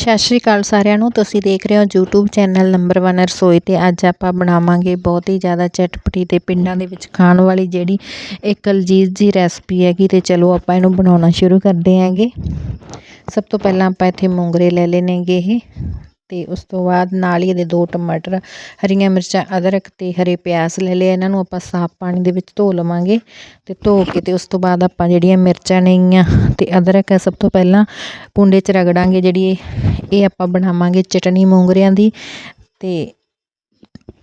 ਸਤਿ ਸ਼੍ਰੀ ਅਕਾਲ ਸਾਰਿਆਂ ਨੂੰ। ਤੁਸੀਂ ਦੇਖ ਰਹੇ ਹੋ YouTube ਚੈਨਲ ਨੰਬਰ 1 ਰਸੋਈ ਤੇ ਅੱਜ ਆਪਾਂ ਬਣਾਵਾਂਗੇ ਬਹੁਤ ਹੀ ਜ਼ਿਆਦਾ ਚਟਪਟੀ ਤੇ ਪਿੰਡਾਂ ਦੇ ਵਿੱਚ ਖਾਣ ਵਾਲੀ ਜਿਹੜੀ ਇੱਕ ਅਲਜੀਜ਼ ਜੀ ਰੈਸਪੀ ਹੈਗੀ ਤੇ ਚਲੋ ਆਪਾਂ ਇਹਨੂੰ ਬਣਾਉਣਾ ਸ਼ੁਰੂ ਕਰਦੇ ਹਾਂਗੇ। ਸਭ ਤੋਂ ਪਹਿਲਾਂ ਆਪਾਂ ਇੱਥੇ ਮੂੰਗਰੇ ਲੈ ਲੈਣੇਗੇ ਇਹ। ਅਤੇ ਉਸ ਤੋਂ ਬਾਅਦ ਨਾਲ ਹੀ ਇਹਦੇ ਦੋ ਟਮਾਟਰ, ਹਰੀਆਂ ਮਿਰਚਾਂ, ਅਦਰਕ ਅਤੇ ਹਰੇ ਪਿਆਜ਼ ਲੈ ਲਏ। ਇਹਨਾਂ ਨੂੰ ਆਪਾਂ ਸਾਫ਼ ਪਾਣੀ ਦੇ ਵਿੱਚ ਧੋ ਲਵਾਂਗੇ ਅਤੇ ਧੋ ਕੇ ਅਤੇ ਉਸ ਤੋਂ ਬਾਅਦ ਆਪਾਂ ਜਿਹੜੀਆਂ ਮਿਰਚਾਂ ਨੇਗੀਆਂ ਅਤੇ ਅਦਰਕ ਹੈ ਸਭ ਤੋਂ ਪਹਿਲਾਂ ਕੁੰਡੇ 'ਚ ਰਗੜਾਂਗੇ ਜਿਹੜੀ ਇਹ ਆਪਾਂ ਬਣਾਵਾਂਗੇ ਚਟਨੀ ਮੂੰਗਰਿਆਂ ਦੀ ਅਤੇ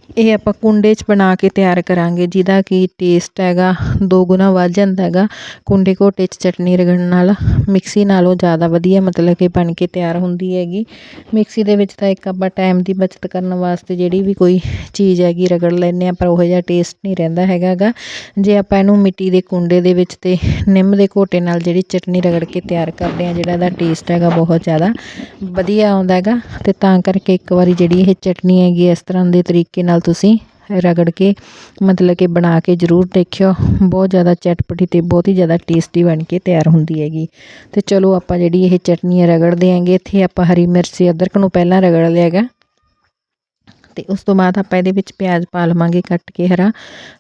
ਇਹ ਆਪਾਂ ਕੁੰਡੇ 'ਚ ਬਣਾ ਕੇ ਤਿਆਰ ਕਰਾਂਗੇ, ਜਿਹਦਾ ਕਿ ਟੇਸਟ ਹੈਗਾ, ਦੋ ਗੁਣਾ ਵੱਧ ਜਾਂਦਾ ਹੈਗਾ। ਕੁੰਡੇ ਘੋਟੇ 'ਚ ਚਟਨੀ ਰਗੜਨ ਨਾਲ, ਮਿਕਸੀ ਨਾਲੋਂ ਜ਼ਿਆਦਾ ਵਧੀਆ ਮਤਲਬ ਕਿ ਬਣ ਕੇ ਤਿਆਰ ਹੁੰਦੀ ਹੈਗੀ। ਮਿਕਸੀ ਦੇ ਵਿੱਚ ਤਾਂ ਇੱਕ ਆਪਾਂ ਟਾਈਮ ਦੀ ਬਚਤ ਕਰਨ ਵਾਸਤੇ ਜਿਹੜੀ ਵੀ ਕੋਈ ਚੀਜ਼ ਹੈਗੀ ਰਗੜ ਲੈਂਦੇ ਆ ਪਰ ਉਹੋ ਜਿਹਾ ਟੇਸਟ ਨਹੀਂ ਰਹਿੰਦਾ ਹੈਗਾ ਗਾ। ਜੇ ਆਪਾਂ ਇਹਨੂੰ ਮਿੱਟੀ ਦੇ ਕੁੰਡੇ ਦੇ ਵਿੱਚ ਤੇ ਨਿੰਮ ਦੇ ਘੋਟੇ ਨਾਲ ਜਿਹੜੀ ਚਟਨੀ ਰਗੜ ਕੇ ਤਿਆਰ ਕਰਦੇ ਆ ਜਿਹੜਾ ਇਹਦਾ ਟੇਸਟ ਹੈਗਾ ਬਹੁਤ ਜ਼ਿਆਦਾ ਵਧੀਆ ਆਉਂਦਾ ਹੈਗਾ। ਤੇ ਤਾਂ ਕਰਕੇ ਇੱਕ ਵਾਰੀ ਜਿਹੜੀ ਇਹ ਚਟਨੀ ਹੈਗੀ ਇਸ ਤਰ੍ਹਾਂ ਦੇ ਤਰੀਕੇ ਨਾਲ ਤੁਸੀਂ ਰਗੜ ਕੇ ਮਤਲਬ ਕਿ ਬਣਾ ਕੇ ਜ਼ਰੂਰ ਦੇਖਿਓ। ਬਹੁਤ ਜ਼ਿਆਦਾ ਚਟਪਟੀ ਤੇ ਬਹੁਤ ਹੀ ਜ਼ਿਆਦਾ ਟੇਸਟੀ ਬਣ ਕੇ ਤਿਆਰ ਹੁੰਦੀ ਹੈਗੀ। ਤੇ ਚਲੋ ਆਪਾਂ ਜਿਹੜੀ ਇਹ ਚਟਨੀ ਰਗੜਦੇ ਆਂਗੇ ਇੱਥੇ ਆਪਾਂ ਹਰੀ ਮਿਰਚ ਅਦਰਕ ਨੂੰ ਪਹਿਲਾਂ ਰਗੜ ਲਿਆ ਹੈਗਾ। ਤੇ ਉਸ ਤੋਂ ਬਾਅਦ ਆਪਾਂ ਇਹਦੇ ਵਿੱਚ ਪਿਆਜ਼ ਪਾ ਲਵਾਂਗੇ ਕੱਟ ਕੇ ਹਰਾ।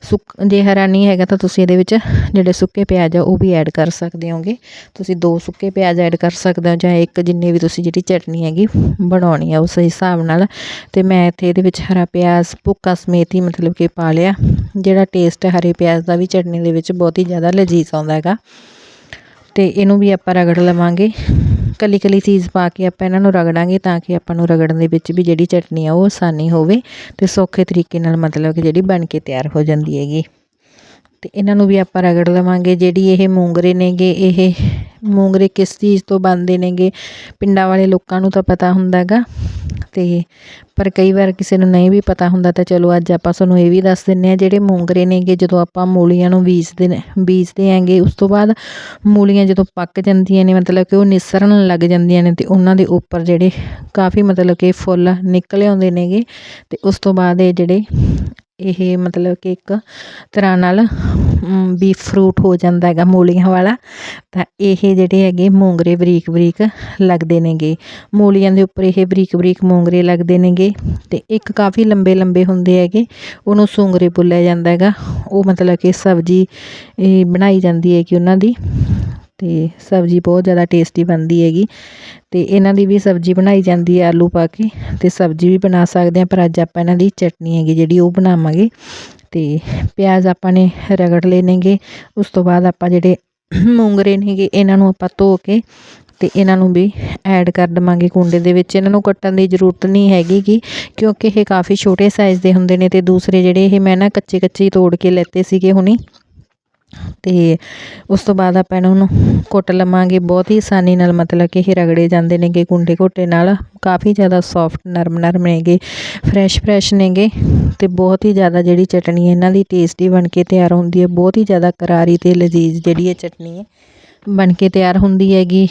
ਸੁੱਕ, ਜੇ ਹਰਾ ਨਹੀਂ ਹੈਗਾ ਤਾਂ ਤੁਸੀਂ ਇਹਦੇ ਵਿੱਚ ਜਿਹੜੇ ਸੁੱਕੇ ਪਿਆਜ਼ ਆ ਉਹ ਵੀ ਐਡ ਕਰ ਸਕਦੇ ਹੋਗੇ। ਤੁਸੀਂ ਦੋ ਸੁੱਕੇ ਪਿਆਜ਼ ਐਡ ਕਰ ਸਕਦੇ ਹੋ ਜਾਂ ਇੱਕ ਜਿੰਨੇ ਵੀ ਤੁਸੀਂ ਜਿਹੜੀ ਚਟਨੀ ਹੈਗੀ ਬਣਾਉਣੀ ਆ ਉਸ ਹਿਸਾਬ ਨਾਲ। ਤੇ ਮੈਂ ਇੱਥੇ ਇਹਦੇ ਵਿੱਚ ਹਰਾ ਪਿਆਜ਼ ਭੁੱਕਾ ਸਮੇਤ ਹੀ ਮਤਲਬ ਕਿ ਪਾ ਲਿਆ। ਜਿਹੜਾ ਟੇਸਟ ਹਰੇ ਪਿਆਜ਼ ਦਾ ਵੀ ਚਟਨੀ ਦੇ ਵਿੱਚ ਬਹੁਤ ਹੀ ਜ਼ਿਆਦਾ ਲਜ਼ੀਜ਼ ਆਉਂਦਾ ਹੈਗਾ। ਤੇ ਇਹਨੂੰ ਵੀ ਆਪਾਂ ਰਗੜ ਲਵਾਂਗੇ। ਕੱਲੀ ਕੱਲੀ ਚੀਜ਼ ਪਾ ਕੇ ਆਪਾਂ ਇਹਨਾਂ ਨੂੰ ਰਗੜਾਂਗੇ ਤਾਂ ਕਿ ਆਪਾਂ ਨੂੰ ਰਗੜਨ ਦੇ ਵਿੱਚ ਵੀ ਜਿਹੜੀ ਚਟਨੀ ਆ ਉਹ ਆਸਾਨੀ ਹੋਵੇ ਤੇ ਸੌਖੇ ਤਰੀਕੇ ਨਾਲ ਮਤਲਬ ਕਿ ਜਿਹੜੀ ਬਣ ਕੇ ਤਿਆਰ ਹੋ ਜਾਂਦੀ ਹੈਗੀ। ਤੇ ਇਹਨਾਂ ਨੂੰ ਵੀ ਆਪਾਂ ਰਗੜ ਲਵਾਂਗੇ। ਜਿਹੜੀ ਇਹ ਮੂੰਗਰੇ ਨੇਗੇ, ਇਹ ਮੂੰਗਰੇ ਕਿਸ ਚੀਜ਼ ਤੋਂ ਬਣਦੇ ਨੇਗੇ, ਪਿੰਡਾਂ ਵਾਲੇ ਲੋਕਾਂ ਨੂੰ ਤਾਂ ਪਤਾ ਹੁੰਦਾ ਹੈਗਾ ਤੇ ਪਰ ਕਈ ਵਾਰ ਕਿਸੇ ਨੂੰ ਨਹੀਂ ਵੀ ਪਤਾ ਹੁੰਦਾ ਤਾਂ ਚਲੋ ਅੱਜ ਆਪਾਂ ਤੁਹਾਨੂੰ ਇਹ ਵੀ ਦੱਸ ਦਿੰਨੇ ਆ ਜਿਹੜੇ ਮੂੰਗਰੇ ਨੇਗੇ, ਜਦੋਂ ਆਪਾਂ ਮੂਲੀਆਂ ਨੂੰ ਬੀਜਦੇ ਨੇ, ਬੀਜਦੇ ਆਂਗੇ ਉਸ ਤੋਂ ਬਾਅਦ ਮੂਲੀਆਂ ਜਦੋਂ ਪੱਕ ਜਾਂਦੀਆਂ ਨੇ, ਮਤਲਬ ਕਿ ਉਹ ਨਿਸਰਨ ਲੱਗ ਜਾਂਦੀਆਂ ਨੇ ਤੇ ਉਹਨਾਂ ਦੇ ਉੱਪਰ ਜਿਹੜੇ ਕਾਫੀ ਮਤਲਬ ਕਿ ਫੁੱਲ ਨਿਕਲ ਆਉਂਦੇ ਨੇਗੇ ਤੇ ਉਸ ਤੋਂ ਬਾਅਦ ਇਹ ਜਿਹੜੇ ਇਹ ਮਤਲਬ ਕਿ ਇੱਕ ਤਰ੍ਹਾਂ ਨਾਲ ਵੀ ਫਰੂਟ ਹੋ ਜਾਂਦਾ ਹੈਗਾ ਮੂਲੀਆਂ ਵਾਲਾ, ਤਾਂ ਇਹ ਜਿਹੜੇ ਹੈਗੇ ਮੂੰਗਰੇ ਬਰੀਕ ਬਰੀਕ ਲੱਗਦੇ ਨੇਗੇ। ਮੂਲੀਆਂ ਦੇ ਉੱਪਰ ਇਹ ਬਰੀਕ ਬਰੀਕ ਮੂੰਗਰੇ ਲੱਗਦੇ ਨੇਗੇ ਤੇ ਇੱਕ ਕਾਫੀ ਲੰਬੇ ਲੰਬੇ ਹੁੰਦੇ ਹੈਗੇ, ਉਹਨੂੰ ਸੁੰਗਰੇ ਬੋਲਿਆ ਜਾਂਦਾ ਹੈਗਾ। ਉਹ ਮਤਲਬ ਕਿ ਸਬਜ਼ੀ ਬਣਾਈ ਜਾਂਦੀ ਹੈ ਕਿ ਉਹਨਾਂ ਦੀ। ਅਤੇ ਸਬਜ਼ੀ ਬਹੁਤ ਜ਼ਿਆਦਾ ਟੇਸਟੀ ਬਣਦੀ ਹੈਗੀ ਅਤੇ ਇਹਨਾਂ ਦੀ ਵੀ ਸਬਜ਼ੀ ਬਣਾਈ ਜਾਂਦੀ ਹੈ ਆਲੂ ਪਾ ਕੇ ਅਤੇ ਸਬਜ਼ੀ ਵੀ ਬਣਾ ਸਕਦੇ ਹਾਂ, ਪਰ ਅੱਜ ਆਪਾਂ ਇਹਨਾਂ ਦੀ ਚਟਨੀ ਹੈਗੀ ਜਿਹੜੀ ਉਹ ਬਣਾਵਾਂਗੇ ਅਤੇ ਪਿਆਜ਼ ਆਪਾਂ ਨੇ ਰਗੜ ਲੈਣਗੇ ਉਸ ਤੋਂ ਬਾਅਦ ਆਪਾਂ ਜਿਹੜੇ ਮੂੰਗਰੇ ਨੇਗੇ ਇਹਨਾਂ ਨੂੰ ਆਪਾਂ ਧੋ ਕੇ ਅਤੇ ਇਹਨਾਂ ਨੂੰ ਵੀ ਐਡ ਕਰ ਦੇਵਾਂਗੇ ਕੁੰਡੇ ਦੇ ਵਿੱਚ। ਇਹਨਾਂ ਨੂੰ ਕੱਟਣ ਦੀ ਜ਼ਰੂਰਤ ਨਹੀਂ ਹੈਗੀ ਕਿ ਕਿਉਂਕਿ ਇਹ ਕਾਫੀ ਛੋਟੇ ਸਾਈਜ਼ ਦੇ ਹੁੰਦੇ ਨੇ ਅਤੇ ਦੂਸਰੇ ਜਿਹੜੇ ਇਹ ਮੈਂ ਨਾ ਕੱਚੇ ਕੱਚੇ ਤੋੜ ਕੇ ਲੈਤੇ ਸੀਗੇ ਹੁਣੀ ਤੇ ਉਸ ਤੋਂ ਬਾਅਦ ਆਪਾਂ ਇਹਨਾਂ ਨੂੰ ਕੁੱਟ ਲਵਾਂਗੇ। ਬਹੁਤ ਹੀ ਆਸਾਨੀ ਨਾਲ ਮਤਲਬ ਕਿ ਇਹ ਰਗੜੇ ਜਾਂਦੇ ਨੇਗੇ ਗੁੰਡੇ ਘੋਟੇ ਨਾਲ। ਕਾਫੀ ਜ਼ਿਆਦਾ ਸੋਫਟ ਨਰਮ ਨਰਮ ਨੇਗੇ ਫਰੈਸ਼ ਫਰੈਸ਼ ਨੇਗੇ ਅਤੇ ਬਹੁਤ ਹੀ ਜ਼ਿਆਦਾ ਜਿਹੜੀ ਚਟਨੀ ਇਹਨਾਂ ਦੀ ਟੇਸਟੀ ਬਣ ਕੇ ਤਿਆਰ ਹੁੰਦੀ ਹੈ। ਬਹੁਤ ਹੀ ਜ਼ਿਆਦਾ ਕਰਾਰੀ ਅਤੇ ਲਜ਼ੀਜ਼ ਜਿਹੜੀ ਇਹ ਚਟਨੀ ਹੈ ਬਣ ਕੇ ਤਿਆਰ ਹੁੰਦੀ ਹੈਗੀ।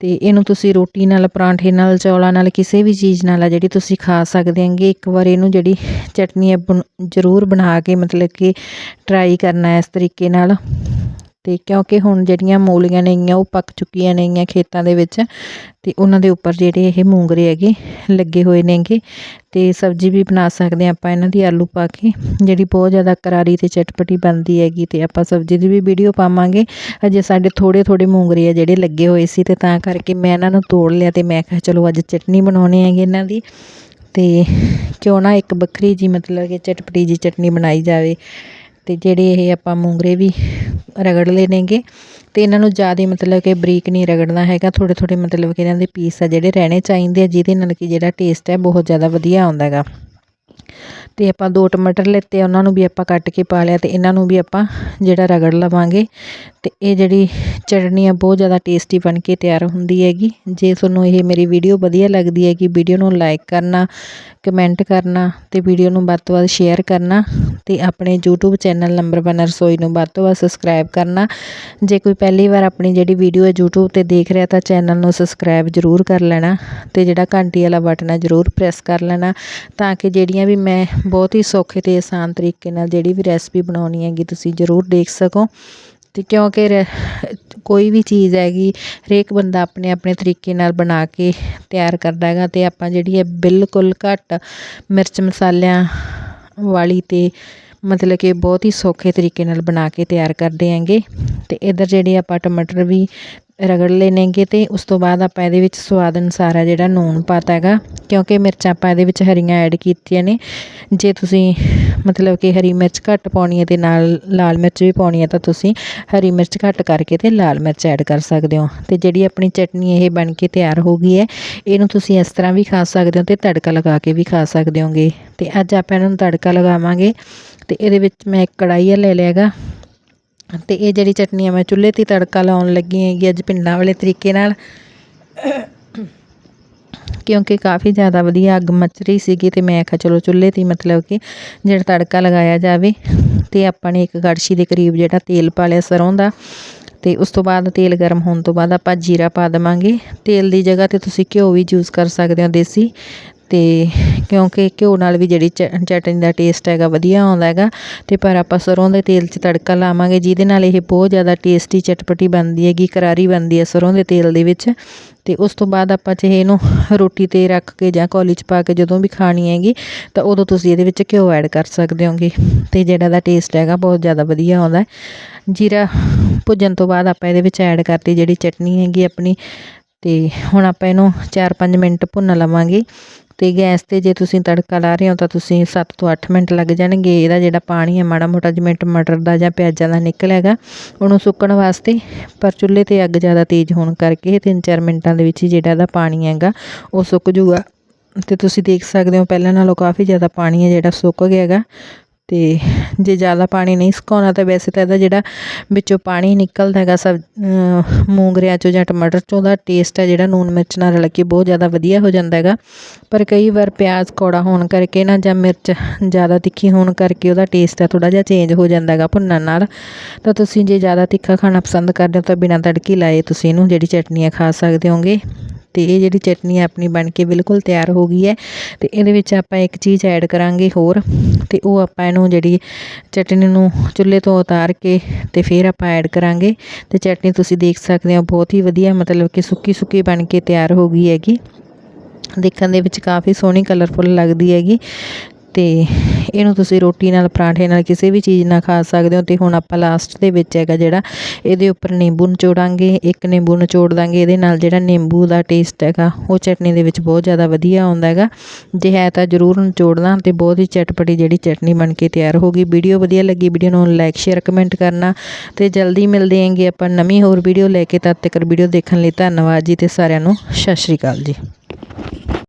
ਤੇ ਇਹਨੂੰ ਤੁਸੀਂ ਰੋਟੀ ਨਾਲ, ਪਰਾਂਠੇ ਨਾਲ, ਚੌਲਾਂ ਨਾਲ, ਕਿਸੇ ਵੀ ਚੀਜ਼ ਨਾਲ ਆ ਜਿਹੜੀ ਤੁਸੀਂ ਖਾ ਸਕਦੇ ਹੈਗੇ, ਇੱਕ ਵਾਰ ਇਹਨੂੰ ਜਿਹੜੀ ਚਟਨੀ ਹੈ ਜ਼ਰੂਰ ਬਣਾ ਕੇ ਮਤਲਬ ਕਿ ਟਰਾਈ ਕਰਨਾ ਇਸ ਤਰੀਕੇ ਨਾਲ। ਤੇ ਕਿਉਂਕਿ ਹੁਣ ਜਿਹੜੀਆਂ ਮੂਲੀਆਂ ਨੇਗੀਆਂ ਉਹ ਪੱਕ ਚੁੱਕੀਆਂ ਨੇਗੀਆਂ ਖੇਤਾਂ ਦੇ ਵਿੱਚ, ਤੇ ਉਹਨਾਂ ਦੇ ਉੱਪਰ ਜਿਹੜੇ ਇਹ ਮੂੰਗਰੇ ਹੈਗੇ ਲੱਗੇ ਹੋਏ ਨੇਗੇ, ਤੇ ਸਬਜ਼ੀ ਵੀ ਬਣਾ ਸਕਦੇ ਆਪਾਂ ਇਹਨਾਂ ਦੀ ਆਲੂ ਪਾ ਕੇ, ਜਿਹੜੀ ਬਹੁਤ ਜ਼ਿਆਦਾ ਕਰਾਰੀ ਤੇ ਚਟਪਟੀ ਬਣਦੀ ਹੈਗੀ ਤੇ ਆਪਾਂ ਸਬਜ਼ੀ ਦੀ ਵੀ ਵੀਡੀਓ ਪਾਵਾਂਗੇ। ਅਜੇ ਸਾਡੇ ਥੋੜੇ ਥੋੜੇ ਮੂੰਗਰੇ ਆ ਜਿਹੜੇ ਲੱਗੇ ਹੋਏ ਸੀ ਤੇ ਤਾਂ ਕਰਕੇ ਮੈਂ ਇਹਨਾਂ ਨੂੰ ਤੋੜ ਲਿਆ ਤੇ ਮੈਂ ਕਿਹਾ ਚਲੋ ਅੱਜ ਚਟਨੀ ਬਣਾਉਣੀ ਹੈਗੀ ਇਹਨਾਂ ਦੀ, ਤੇ ਕਿਉਂ ਨਾ ਇੱਕ ਵੱਖਰੀ ਜੀ ਮਤਲਬ ਕਿ ਚਟਪਟੀ ਜੀ ਚਟਨੀ ਬਣਾਈ ਜਾਵੇ। ਅਤੇ ਜਿਹੜੇ ਇਹ ਆਪਾਂ ਮੂੰਗਰੇ ਵੀ ਰਗੜ ਲੈਣਗੇ ਅਤੇ ਇਹਨਾਂ ਨੂੰ ਜ਼ਿਆਦਾ ਮਤਲਬ ਕਿ ਬਰੀਕ ਨਹੀਂ ਰਗੜਨਾ ਹੈਗਾ ਥੋੜ੍ਹੇ ਥੋੜ੍ਹੇ ਮਤਲਬ ਕਿ ਇਹਨਾਂ ਦੇ ਪੀਸ ਆ ਜਿਹੜੇ ਰਹਿਣੇ ਚਾਹੀਦੇ ਆ, ਜਿਹਦੇ ਨਾਲ ਕਿ ਜਿਹੜਾ ਟੇਸਟ ਹੈ ਬਹੁਤ ਜ਼ਿਆਦਾ ਵਧੀਆ ਆਉਂਦਾ ਹੈਗਾ। ਤੇ ਆਪਾਂ ਦੋ ਟਮਾਟਰ ਲੈਤੇ ਉਹਨਾਂ ਨੂੰ ਵੀ ਆਪਾਂ ਕੱਟ ਕੇ ਪਾ ਲਿਆ ਤੇ ਇਹਨਾਂ ਨੂੰ ਵੀ ਆਪਾਂ ਜਿਹੜਾ ਰਗੜ ਲਵਾਂਗੇ। ਤੇ ਇਹ ਜਿਹੜੀ ਚਟਨੀ ਆ, ਬਹੁਤ ਜ਼ਿਆਦਾ ਟੇਸਟੀ ਬਣ ਕੇ ਤਿਆਰ ਹੁੰਦੀ ਹੈਗੀ। ਜੇ ਤੁਹਾਨੂੰ ਇਹ ਮੇਰੀ ਵੀਡੀਓ ਵਧੀਆ ਲੱਗਦੀ ਹੈ ਕਿ ਵੀਡੀਓ ਨੂੰ ਲਾਈਕ ਕਰਨਾ ਕਮੈਂਟ ਕਰਨਾ ਤੇ ਵੀਡੀਓ ਨੂੰ ਵੱਧ ਤੋਂ ਵੱਧ ਸ਼ੇਅਰ ਕਰਨਾ ਤੇ ਆਪਣੇ YouTube ਚੈਨਲ ਨੰਬਰ 1 ਰਸੋਈ ਨੂੰ ਵੱਧ ਤੋਂ ਵੱਧ ਸਬਸਕ੍ਰਾਈਬ ਕਰਨਾ। ਜੇ ਕੋਈ ਪਹਿਲੀ ਵਾਰ ਆਪਣੀ ਜਿਹੜੀ ਵੀਡੀਓ ਹੈ YouTube ਤੇ ਦੇਖ ਰਿਹਾ ਤਾਂ ਚੈਨਲ ਨੂੰ ਸਬਸਕ੍ਰਾਈਬ ਜ਼ਰੂਰ ਕਰ ਲੈਣਾ ਤੇ ਜਿਹੜਾ ਘੰਟੀ ਵਾਲਾ ਬਟਨ ਹੈ ਜ਼ਰੂਰ ਪ੍ਰੈਸ ਕਰ ਲੈਣਾ ਤਾਂ ਕਿ ਜਿਹੜੀਆਂ ਵੀ ਮੈਂ ਬਹੁਤ ਹੀ ਸੌਖੇ ਅਤੇ ਆਸਾਨ ਤਰੀਕੇ ਨਾਲ ਜਿਹੜੀ ਵੀ ਰੈਸਪੀ ਬਣਾਉਣੀ ਹੈਗੀ, ਤੁਸੀਂ ਜ਼ਰੂਰ ਦੇਖ ਸਕੋ। ਅਤੇ ਕਿਉਂਕਿ ਰ- ਕੋਈ ਵੀ ਚੀਜ਼ ਹੈਗੀ, ਹਰੇਕ ਬੰਦਾ ਆਪਣੇ ਆਪਣੇ ਤਰੀਕੇ ਨਾਲ ਬਣਾ ਕੇ ਤਿਆਰ ਕਰਦਾ ਹੈਗਾ ਅਤੇ ਆਪਾਂ ਜਿਹੜੀ ਹੈ ਬਿਲਕੁਲ ਘੱਟ ਮਿਰਚ ਮਸਾਲਿਆਂ ਵਾਲੀ ਅਤੇ ਮਤਲਬ ਕਿ ਬਹੁਤ ਹੀ ਸੌਖੇ ਤਰੀਕੇ ਨਾਲ ਬਣਾ ਕੇ ਤਿਆਰ ਕਰਦੇ ਹੈਗੇ। ਅਤੇ ਇੱਧਰ ਜਿਹੜੇ ਆਪਾਂ ਟਮਾਟਰ ਵੀ ਰਗੜ ਲੈਣੇਗੇ ਅਤੇ ਉਸ ਤੋਂ ਬਾਅਦ ਆਪਾਂ ਇਹਦੇ ਵਿੱਚ ਸਵਾਦ ਅਨੁਸਾਰ ਆ ਜਿਹੜਾ ਨੂਣ ਪਾਤਾ ਹੈਗਾ ਕਿਉਂਕਿ ਮਿਰਚਾਂ ਆਪਾਂ ਇਹਦੇ ਵਿੱਚ ਹਰੀਆਂ ਐਡ ਕੀਤੀਆਂ ਨੇ। ਜੇ ਤੁਸੀਂ ਮਤਲਬ ਕਿ ਹਰੀ ਮਿਰਚ ਘੱਟ ਪਾਉਣੀ ਹੈ ਤੇ ਨਾਲ ਲਾਲ ਮਿਰਚ ਵੀ ਪਾਉਣੀ ਹੈ ਤਾਂ ਤੁਸੀਂ ਹਰੀ ਮਿਰਚ ਘੱਟ ਕਰਕੇ ਤੇ ਲਾਲ ਮਿਰਚ ਐਡ ਕਰ ਸਕਦੇ ਹੋ। ਤੇ ਜਿਹੜੀ ਆਪਣੀ ਚਟਨੀ ਇਹ ਬਣ ਕੇ ਤਿਆਰ ਹੋ ਗਈ ਹੈ, ਇਹਨੂੰ ਤੁਸੀਂ ਇਸ ਤਰ੍ਹਾਂ ਵੀ ਖਾ ਸਕਦੇ ਹੋ ਤੇ ਤੜਕਾ ਲਗਾ ਕੇ ਵੀ ਖਾ ਸਕਦੇ ਹੋਗੇ। ਤੇ ਅੱਜ ਆਪਾਂ ਇਹਨਾਂ ਨੂੰ ਤੜਕਾ ਲਗਾਵਾਂਗੇ ਤੇ ਇਹਦੇ ਵਿੱਚ ਮੈਂ ਇੱਕ ਕੜਾਈ ਲੈ ਲਿਆ ਹੈਗਾ ਤੇ ਇਹ ਜਿਹੜੀ ਚਟਨੀ ਆ, ਮੈਂ ਚੁੱਲ੍ਹੇ 'ਤੇ ਤੜਕਾ ਲਾਉਣ ਲੱਗੀ ਹੈਗੀ ਅੱਜ ਪਿੰਡਾਂ ਵਾਲੇ ਤਰੀਕੇ ਨਾਲ। ਕਿਉਂਕਿ ਕਾਫੀ ਜ਼ਿਆਦਾ ਵਧੀਆ ਅੱਗ ਮੱਚ ਰਹੀ ਸੀਗੀ ਤੇ ਮੈਂ ਆਖਿਆ ਚਲੋ ਚੁੱਲ੍ਹੇ 'ਤੇ ਮਤਲਬ ਕਿ ਜਿਹੜਾ ਤੜਕਾ ਲਗਾਇਆ ਜਾਵੇ ਤੇ ਆਪਾਂ ਨੇ ਇੱਕ ਕੜਛੀ ਦੇ ਕਰੀਬ ਜਿਹੜਾ ਤੇਲ ਪਾ ਲਿਆ ਸਰੋਂ ਦਾ ਤੇ ਉਸ ਤੋਂ ਬਾਅਦ ਤੇਲ ਗਰਮ ਹੋਣ ਤੋਂ ਬਾਅਦ ਆਪਾਂ ਜੀਰਾ ਪਾ ਦੇਵਾਂਗੇ। ਤੇਲ ਦੀ ਜਗ੍ਹਾ ਤੇ ਤੁਸੀਂ ਘਿਓ ਵੀ ਯੂਜ਼ ਕਰ ਸਕਦੇ ਹੋ ਦੇਸੀ ਅਤੇ ਕਿਉਂਕਿ ਘਿਓ ਨਾਲ ਵੀ ਜਿਹੜੀ ਚ- ਚਟਨੀ ਦਾ ਟੇਸਟ ਹੈਗਾ ਵਧੀਆ ਆਉਂਦਾ ਹੈਗਾ ਅਤੇ ਪਰ ਆਪਾਂ ਸਰ੍ਹੋਂ ਦੇ ਤੇਲ 'ਚ ਤੜਕਾ ਲਾਵਾਂਗੇ, ਜਿਹਦੇ ਨਾਲ ਇਹ ਬਹੁਤ ਜ਼ਿਆਦਾ ਟੇਸਟੀ ਚਟਪਟੀ ਬਣਦੀ ਹੈਗੀ, ਕਰਾਰੀ ਬਣਦੀ ਹੈ ਸਰ੍ਹੋਂ ਦੇ ਤੇਲ ਦੇ ਵਿੱਚ। ਅਤੇ ਉਸ ਤੋਂ ਬਾਅਦ ਆਪਾਂ ਚਾਹੇ ਇਹਨੂੰ ਰੋਟੀ ਤੇ ਰੱਖ ਕੇ ਜਾਂ ਕੌਲੀ 'ਚ ਪਾ ਕੇ ਜਦੋਂ ਵੀ ਖਾਣੀ ਹੈਗੀ, ਤਾਂ ਉਦੋਂ ਤੁਸੀਂ ਇਹਦੇ ਵਿੱਚ ਘਿਓ ਐਡ ਕਰ ਸਕਦੇ ਹੋਗੇ ਅਤੇ ਜਿਹੜਾ ਦਾ ਟੇਸਟ ਹੈਗਾ ਬਹੁਤ ਜ਼ਿਆਦਾ ਵਧੀਆ ਆਉਂਦਾ ਜੀਰਾ ਭੁੱਜਣ ਤੋਂ ਬਾਅਦ ਆਪਾਂ ਇਹਦੇ ਵਿੱਚ ਐਡ ਕਰਤੀ ਜਿਹੜੀ ਚਟਨੀ ਹੈਗੀ ਆਪਣੀ ਅਤੇ ਹੁਣ ਆਪਾਂ ਇਹਨੂੰ 4-5 ਮਿੰਟ ਭੁੰਨ ਲਵਾਂਗੇ। ਤੇ ਗੈਸ ਤੇ ਜੇ ਤੁਸੀਂ ਤੜਕਾ ਲਾ ਰਹੇ ਹੋ ਤਾਂ ਤੁਸੀਂ 7 ਤੋਂ 8 ਮਿੰਟ ਲੱਗ ਜਾਣਗੇ। ਇਹਦਾ ਜਿਹੜਾ ਪਾਣੀ ਹੈ ਮਾੜਾ ਮੋਟਾ ਜਿਵੇਂ ਟਮਾਟਰ ਦਾ ਜਾਂ ਪਿਆਜ਼ਾਂ ਦਾ ਨਿਕਲ ਹੈਗਾ, ਉਹਨੂੰ ਸੁੱਕਣ ਵਾਸਤੇ ਪਰ ਚੁੱਲ੍ਹੇ ਤੇ ਅੱਗ ਜ਼ਿਆਦਾ ਤੇਜ਼ ਹੋਣ ਕਰਕੇ 3-4 ਮਿੰਟਾਂ ਦੇ ਵਿੱਚ ਹੀ ਜਿਹੜਾ ਇਹਦਾ ਪਾਣੀ ਹੈਗਾ, ਉਹ ਸੁੱਕ ਜੂਗਾ। ਤੇ ਤੁਸੀਂ ਦੇਖ ਸਕਦੇ ਹੋ ਪਹਿਲਾਂ ਨਾਲੋਂ ਕਾਫੀ ਜ਼ਿਆਦਾ ਪਾਣੀ ਹੈ ਜਿਹੜਾ ਸੁੱਕ ਗਿਆ ਹੈਗਾ। ਅਤੇ ਜੇ ਜ਼ਿਆਦਾ ਪਾਣੀ ਨਹੀਂ ਸੁਕਾਉਣਾ ਤਾਂ ਵੈਸੇ ਤਾਂ ਇਹਦਾ ਜਿਹੜਾ ਵਿੱਚੋਂ ਪਾਣੀ ਨਿਕਲਦਾ ਹੈਗਾ, ਸਬ ਮੂੰਗਰਿਆਂ ਚੋਂ ਜਾਂ ਟਮਾਟਰ ਚੋਂ ਉਹਦਾ ਟੇਸਟ ਹੈ ਜਿਹੜਾ ਲੂਣ ਮਿਰਚ ਨਾਲ ਰਲ ਕੇ ਬਹੁਤ ਜ਼ਿਆਦਾ ਵਧੀਆ ਹੋ ਜਾਂਦਾ ਹੈਗਾ। ਪਰ ਕਈ ਵਾਰ ਪਿਆਜ਼ ਕੌੜਾ ਹੋਣ ਕਰਕੇ ਨਾ ਜਾਂ ਮਿਰਚ ਜ਼ਿਆਦਾ ਤਿੱਖੀ ਹੋਣ ਕਰਕੇ ਉਹਦਾ ਟੇਸਟ ਹੈ ਥੋੜ੍ਹਾ ਜਿਹਾ ਚੇਂਜ ਹੋ ਜਾਂਦਾ ਹੈਗਾ ਭੁੰਨਣ ਨਾਲ। ਤਾਂ ਤੁਸੀਂ ਜੇ ਜ਼ਿਆਦਾ ਤਿੱਖਾ ਖਾਣਾ ਪਸੰਦ ਕਰਦੇ ਹੋ ਤਾਂ ਬਿਨਾਂ ਤੜਕੀ ਲਾਏ ਤੁਸੀਂ ਇਹਨੂੰ ਜਿਹੜੀ ਚਟਨੀ ਹੈ ਖਾ ਸਕਦੇ ਹੋਗੇ। ਤੇ ਇਹ ਜਿਹੜੀ ਚਟਨੀ ਆਪਣੀ ਬਣ ਕੇ ਬਿਲਕੁਲ ਤਿਆਰ ਹੋ ਗਈ ਹੈ ਤੇ ਇਹਦੇ ਵਿੱਚ ਆਪਾਂ ਇੱਕ ਚੀਜ਼ ਐਡ ਕਰਾਂਗੇ ਹੋਰ ਤੇ ਉਹ ਆਪਾਂ ਇਹਨੂੰ ਜਿਹੜੀ ਚਟਨੀ ਨੂੰ ਚੁੱਲ੍ਹੇ ਤੋਂ ਉਤਾਰ ਕੇ ਤੇ ਫਿਰ ਆਪਾਂ ਐਡ ਕਰਾਂਗੇ ਤੇ ਚਟਨੀ ਤੁਸੀਂ ਦੇਖ ਸਕਦੇ ਹੋ ਬਹੁਤ ਹੀ ਵਧੀਆ ਮਤਲਬ ਕਿ ਸੁੱਕੀ ਸੁੱਕੀ ਬਣ ਕੇ ਤਿਆਰ ਹੋ ਗਈ ਹੈਗੀ। ਦੇਖਣ ਦੇ ਵਿੱਚ ਕਾਫੀ ਸੋਹਣੀ ਕਲਰਫੁਲ ਲੱਗਦੀ ਹੈਗੀ ਤੇ ਇਹਨੂੰ ਤੁਸੀਂ ਰੋਟੀ ਨਾਲ, ਪਰਾਂਠੇ ਨਾਲ ਕਿਸੇ ਵੀ ਚੀਜ਼ ਨਾਲ ਖਾ ਸਕਦੇ ਹੋ ਤੇ ਹੁਣ ਆਪਾਂ ਲਾਸਟ ਦੇ ਵਿੱਚ ਹੈਗਾ ਜਿਹੜਾ ਇਹਦੇ ਉੱਪਰ ਨਿੰਬੂ ਨਿਚੋੜਾਂਗੇ, ਇੱਕ ਨਿੰਬੂ ਨਿਚੋੜ ਦਾਂਗੇ, ਇਹਦੇ ਨਾਲ ਜਿਹੜਾ ਨਿੰਬੂ ਦਾ ਟੇਸਟ ਹੈਗਾ, ਉਹ ਚਟਨੀ ਦੇ ਵਿੱਚ ਬਹੁਤ ਜ਼ਿਆਦਾ ਵਧੀਆ ਆਉਂਦਾ ਹੈਗਾ। ਜੇ ਹੈ ਤਾਂ ਜ਼ਰੂਰ ਨਿਚੋੜਨਾ ਤੇ ਬਹੁਤ ਹੀ ਚਟਪਟੀ ਜਿਹੜੀ ਚਟਨੀ ਬਣ ਕੇ ਤਿਆਰ ਹੋ ਗਈ। ਵੀਡੀਓ ਵਧੀਆ ਲੱਗੀ, ਵੀਡੀਓ ਨੂੰ ਲਾਈਕ ਸ਼ੇਅਰ ਕਮੈਂਟ ਕਰਨਾ ਤੇ ਜਲਦੀ ਮਿਲਦੇ ਆਂਗੇ ਆਪਾਂ ਨਵੀਂ ਹੋਰ ਵੀਡੀਓ ਲੈ ਕੇ, ਤਦ ਤੱਕ ਵੀਡੀਓ ਦੇਖਣ ਲਈ ਧੰਨਵਾਦ ਜੀ ਤੇ ਸਾਰਿਆਂ ਨੂੰ, ਸਤਿ ਸ਼੍ਰੀ ਅਕਾਲ ਜੀ।